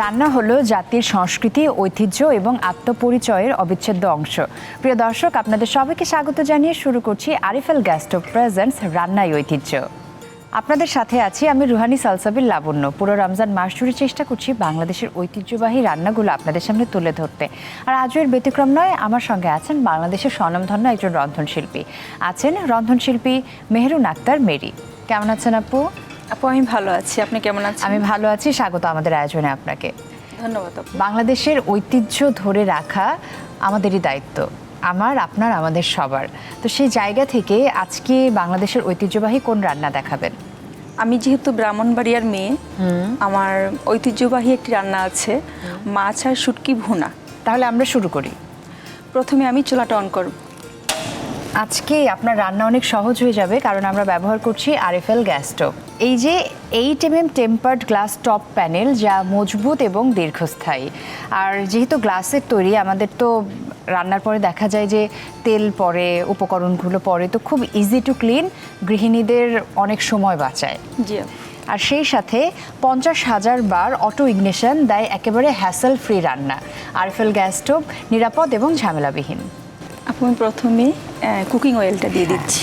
রান্না হলো জাতির সংস্কৃতি, ঐতিহ্য এবং আত্মপরিচয়ের অবিচ্ছেদ্য অংশ। প্রিয় দর্শক, আপনাদের সবাইকে স্বাগত জানিয়ে শুরু করছি আরিফেল গ্যাস্টো প্রেজেন্টস রান্নাই ঐতিহ্য। আপনাদের সাথে আছি আমি রুহানি সালসাবিল লাবণ্য। পুরো রমজান মাস জুড়ে চেষ্টা করছি বাংলাদেশের ঐতিহ্যবাহী রান্নাগুলো আপনাদের সামনে তুলে ধরতে। আর আজও এর ব্যতিক্রম নয়, আমার সঙ্গে আছেন বাংলাদেশের স্বনামধন্য একজন রন্ধনশিল্পী। আছেন রন্ধনশিল্পী মেহরুন আক্তার মেরি। কেমন আছেন আপু? আপু আমি ভালো আছি। আপনি কেমন আছেন? আমি ভালো আছি। স্বাগত আমাদের আয়োজনে আপনাকে। ধন্যবাদ বাংলাদেশের ঐতিহ্য ধরে রাখা আমাদেরই দায়িত্ব। আমার আপনার আমাদের সবার। তো সেই জায়গা থেকে আজকে বাংলাদেশের ঐতিহ্যবাহী কোন রান্না দেখাবেন? আমি যেহেতু ব্রাহ্মণবাড়িয়ার মেয়ে আমার ঐতিহ্যবাহী একটি রান্না আছে মাছ আর শুটকি ভুনা। তাহলে আমরা শুরু করি। প্রথমে আমি চুলাটা অন করব। আজকে আপনার রান্না অনেক সহজ হয়ে যাবে কারণ আমরা ব্যবহার করছি আরএফএল গ্যাস স্টোভ এই যে eight M M tempered glass top panel যা মজবুত এবং দীর্ঘস্থায়ী। আর যেহেতু গ্লাসের তৈরি আমাদের তো রান্নার পরে দেখা যায় যে তেল পরে উপকরণগুলো পরে তো খুব ইজি টু ক্লিন গৃহিণীদের অনেক সময় বাঁচায়। জি। আর সেই সাথে পঞ্চাশ হাজার বার অটো ইগনিশন দেয় একেবারে হ্যাসেল ফ্রি রান্না। আরএফএল গ্যাস স্টোভ নিরাপদ এবং ঝামেলাবিহীন। আপু আমি প্রথমে কুকিং অয়েলটা দিয়ে দিচ্ছি।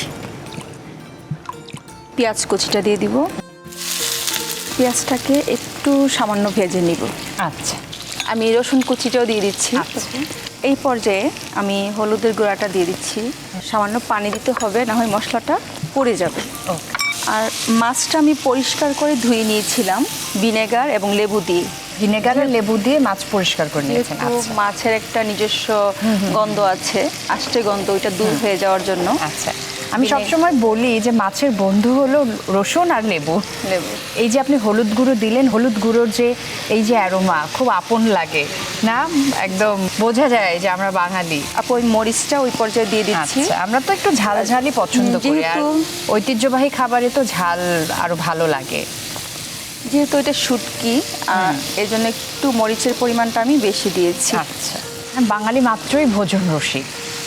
পেঁয়াজ কুচিটা দিয়ে দিব। পেঁয়াজটাকে একটু সামান্য ভেজে নিব। আচ্ছা। আমি রসুন কুচিটাও দিয়ে দিচ্ছি। আচ্ছা। এই পর্যায়ে আমি হলুদের গুঁড়াটা দিয়ে দিচ্ছি। সামান্য পানি দিতে হবে না হয় মশলাটা পড়ে যাবে। ওকে। আর মাছটা আমি পরিষ্কার করে ধুয়ে নিয়েছিলাম ভিনেগার এবং লেবু দিয়ে। ভিনেগার আর লেবু দিয়ে মাছ পরিষ্কার করে নিয়েছেন আচ্ছা। মাছের একটা নিজস্ব গন্ধ আছে আষ্টে গন্ধ ওইটা দূর হয়ে যাওয়ার জন্য। আচ্ছা। আমি সবসময় বলি যে মাছের বন্ধু হলো রসুন আর লেবু। লেবু। এই যে আপনি হলুদ গুঁড়ো দিলেন হলুদ গুঁড়োর যে এই যে অ্যারোমা খুব আপন লাগে না? একদম বোঝা যায় যে আমরা বাঙালি। আপু ওই মরিচটা ওই পর্যায়ে দিয়ে দিচ্ছি। আচ্ছা আমরা তো একটু ঝাল ঝালই পছন্দ করি আর ঐতিহ্যবাহী খাবারে তো ঝাল আরও ভালো লাগে। যেহেতু এটা শুটকি এর জন্য একটু মরিচের পরিমাণটা আমি বেশি দিয়েছি। আচ্ছা। বাঙালি মাত্রই ভোজন রসিক।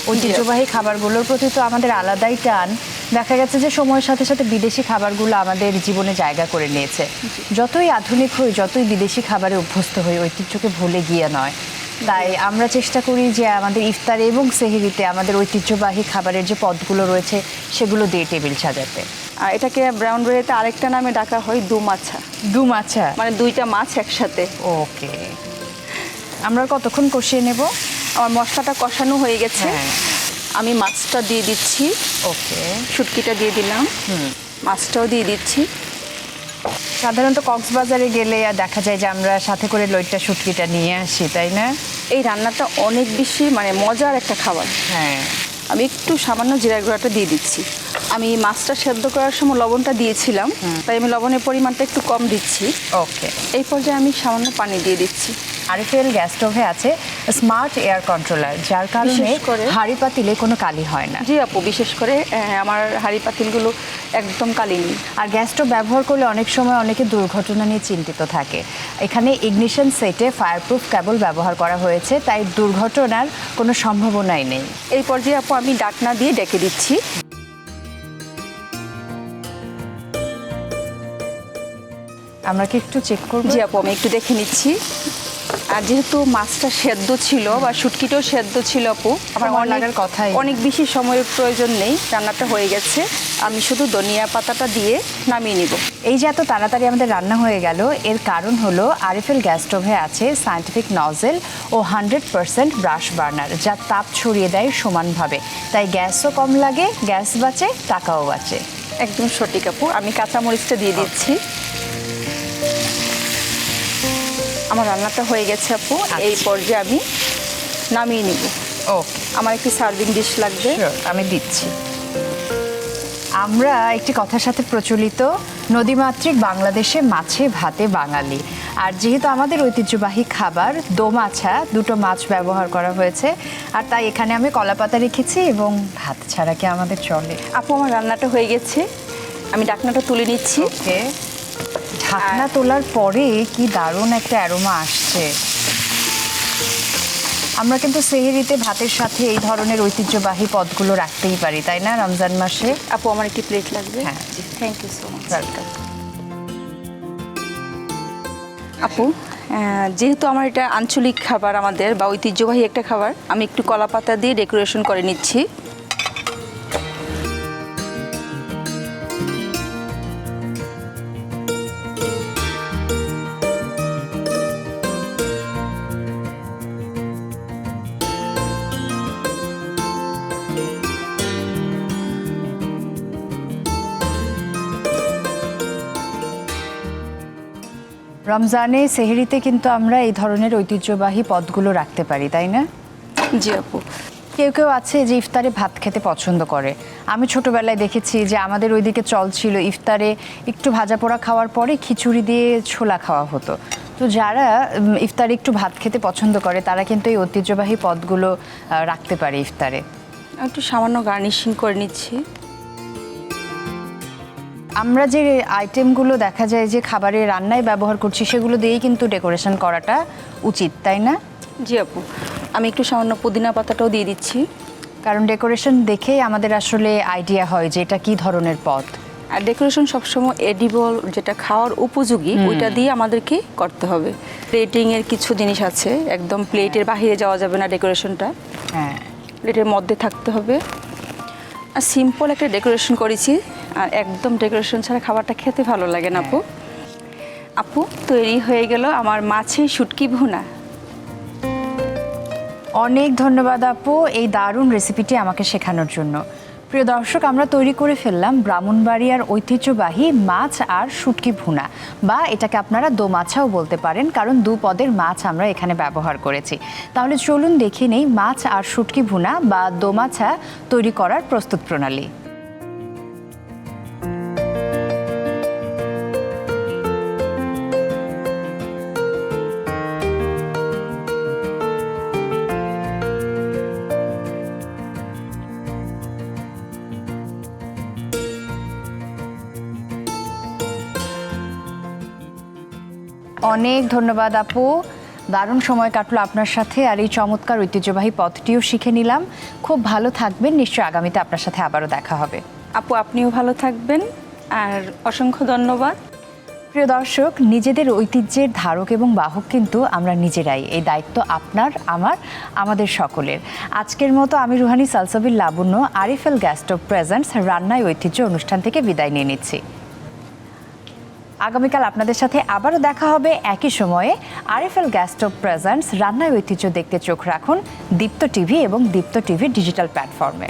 ঐতিহ্যবাহী খাবারগুলোর প্রতি তো আমাদের আলাদাই টান। দেখা গেছে যে সময়ের সাথে সাথে বিদেশি খাবারগুলো আমাদের জীবনে জায়গা করে নিয়েছে। যতই আধুনিক হই যতই বিদেশি খাবারে অভ্যস্ত হই ঐতিহ্যকে ভুলে গিয়ে নয়। তাই আমরা চেষ্টা করি যে আমাদের ইফতারে এবং সেহেরিতে আমাদের ঐতিহ্যবাহী খাবারের যে পদগুলো রয়েছে সেগুলো দিয়ে টেবিল সাজাতে। আর এটাকে ব্রাউন ব্রেডে আরেকটা নামে ডাকা হয় দুমাছা। দু মাছা মানে দুইটা মাছ একসাথে। ওকে। আমরা কতক্ষণ কষিয়ে নেব? আমার মশলাটা কষানো হয়ে গেছে। হ্যাঁ। আমি মাছটা দিয়ে দিচ্ছি। ওকে। শুটকিটা দিয়ে দিলাম। মাছটাও দিয়ে দিচ্ছি। সাধারণত কক্সবাজারে গেলে আর দেখা যায় যে আমরা সাথে করে লইটটা শুটকিটা নিয়ে আসি তাই না? এই রান্নাটা অনেক বেশি মানে মজার একটা খাবার। হ্যাঁ। আমি একটু সামান্য জিরা গুঁড়াটা দিয়ে দিচ্ছি। আমি মাছটা সেদ্ধ করার সময় লবণটা দিয়েছিলাম তাই আমি লবণের পরিমাণটা একটু কম দিচ্ছি। ওকে। এই পর্যায়ে আমি সামান্য পানি দিয়ে দিচ্ছি। আরএফএল গ্যাস স্টোভে আছে স্মার্ট এয়ার কন্ট্রোলার যার কারণে হাঁড়ি পাতিলে কোনো কালি হয় না। জি আপু বিশেষ করে আমার হাঁড়ি পাতিলগুলো একদম কালি। নেই আর গ্যাস স্টোভ ব্যবহার করলে অনেক সময় অনেকে দুর্ঘটনা নিয়ে চিন্তিত থাকে। এখানে ইগনিশন সেটে ফায়ারপ্রুফ কেবল ব্যবহার করা হয়েছে তাই দুর্ঘটনার কোনো সম্ভাবনাই নেই। এই পর্যায়ে আপু আমি ডাকনা দিয়ে ডেকে দিচ্ছি। আমরা কি একটু চেক করব? জি আপু আমি একটু দেখে নিচ্ছি। আর যেহেতু মাছটা সেদ্ধ ছিল বা শুটকিটাও সেদ্ধ ছিল আপু আমার অনেক কথাই। অনেক বেশি সময়ের প্রয়োজন নেই রান্নাটা হয়ে গেছে। আমি শুধু ধনিয়া পাতাটা দিয়ে নামিয়ে নিব। এই যে এত তাড়াতাড়ি আমাদের রান্না হয়ে গেল এর কারণ হলো আরএফএল গ্যাস স্টোভে আছে সায়েন্টিফিক নজেল ও হান্ড্রেড পার্সেন্ট ব্রাশ বার্নার যা তাপ ছড়িয়ে দেয় সমানভাবে। তাই গ্যাসও কম লাগে গ্যাস বাঁচে টাকাও বাঁচে। একদম সঠিক আপু আমি কাঁচামরিচটা দিয়ে দিচ্ছি। আমার রান্নাটা হয়ে গেছে আপু এই পর্যায়ে আমি নামিয়ে নিব। ও আমার একটি সার্ভিং ডিশ লাগবে। আমি দিচ্ছি। আমরা একটি কথার সাথে প্রচলিত নদীমাতৃক বাংলাদেশে মাছে ভাতে বাঙালি। আর যেহেতু আমাদের ঐতিহ্যবাহী খাবার দোমাছা দুটো মাছ ব্যবহার করা হয়েছে আর তাই এখানে আমি কলাপাতা রেখেছি এবং ভাত ছাড়া কি আমাদের চলে। আপু আমার রান্নাটা হয়ে গেছে। আমি ডাকনাটা তুলে নিচ্ছি। ওকে। ঢাকনা তোলার পরে কি দারুণ একটা অ্যারোমা আসছে। আমরা কিন্তু সেহেরিতে ভাতের সাথে এই ধরনের ঐতিহ্যবাহী পদগুলো রাখতেই পারি তাই না রমজান মাসে? আপু আমার একটি প্লেট লাগবে? হ্যাঁ। Thank you so much welcome আপু যেহেতু আমার এটা আঞ্চলিক খাবার আমাদের বা ঐতিহ্যবাহী একটা খাবার আমি একটু কলা পাতা দিয়ে ডেকোরেশন করে নিচ্ছি। রমজানে সেহেরিতে কিন্তু আমরা এই ধরনের ঐতিহ্যবাহী পদগুলো রাখতে পারি তাই না? জি আপু। কেউ কেউ আছে যে ইফতারে ভাত খেতে পছন্দ করে। আমি ছোটবেলায় দেখেছি যে আমাদের ওইদিকে চল ছিল ইফতারে একটু ভাজা পোড়া খাওয়ার পরে খিচুড়ি দিয়ে ছোলা খাওয়া হতো। তো যারা ইফতারে একটু ভাত খেতে পছন্দ করে তারা কিন্তু এই ঐতিহ্যবাহী পদগুলো রাখতে পারে ইফতারে। একটু সামান্য গার্নিশিং করে নিচ্ছি। আমরা যে আইটেমগুলো দেখা যায় যে খাবারে রান্নায় ব্যবহার করছি সেগুলো দিয়েই কিন্তু ডেকোরেশন করাটা উচিত তাই না? জি আপু। আমি একটু সামান্য পুদিনা পাতাটাও দিয়ে দিচ্ছি। কারণ ডেকোরেশন দেখেই আমাদের আসলে আইডিয়া হয় যে এটা কি ধরনের পথ আর ডেকোরেশন সবসময় এডিবল যেটা খাওয়ার উপযোগী ওইটা দিয়ে আমাদেরকে করতে হবে। প্লেটিং এর কিছু জিনিস আছে একদম প্লেটের বাইরে যাওয়া যাবে না ডেকোরেশনটা হ্যাঁ। প্লেটের মধ্যে থাকতে হবে। আর সিম্পল একটা ডেকোরেশন করেছি আর একদম ডেকোরেশন ছাড়া খাবারটা খেতে ভালো লাগে না আপু। আপু তৈরি হয়ে গেল আমার মাছের শুটকি ভুনা। অনেক ধন্যবাদ আপু এই দারুণ রেসিপিটি আমাকে শেখানোর জন্য। প্রিয় দর্শক আমরা তৈরি করে ফেললাম ব্রাহ্মণবাড়িয়ার ঐতিহ্যবাহী মাছ আর শুটকি ভুনা বা এটাকে আপনারা দোমাছাও বলতে পারেন কারণ দু পদের মাছ আমরা এখানে ব্যবহার করেছি। তাহলে চলুন দেখে নেই মাছ আর শুটকি ভুনা বা দোমাছা তৈরি করার প্রস্তুত প্রণালী। অনেক ধন্যবাদ আপু। দারুণ সময় কাটলো আপনার সাথে আর এই চমৎকার ঐতিহ্যবাহী পথটিও শিখে নিলাম। খুব ভালো থাকবেন নিশ্চয়ই আগামীতে আপনার সাথে আবারও দেখা হবে। আপু আপনিও ভালো থাকবেন আর অসংখ্য ধন্যবাদ। প্রিয় দর্শক নিজেদের ঐতিহ্যের ধারক এবং বাহক কিন্তু আমরা নিজেরাই। এই দায়িত্ব আপনার আমার আমাদের সকলের। আজকের মতো আমি রুহানি সালসাবির লাবণ্য আরিফেল গ্যাস্টপ প্রেজেন্টস রান্নায় ঐতিহ্য অনুষ্ঠান থেকে বিদায় নিয়ে নিচ্ছি। আগামীকাল আপনাদের সাথে আবারও দেখা হবে একই সময়ে আরএফএল গ্যাস্টপ প্রেজেন্টস রান্নায় ঐতিহ্য দেখতে চোখ রাখুন দীপ্ত টিভি এবং দীপ্ত টিভি ডিজিটাল প্ল্যাটফর্মে।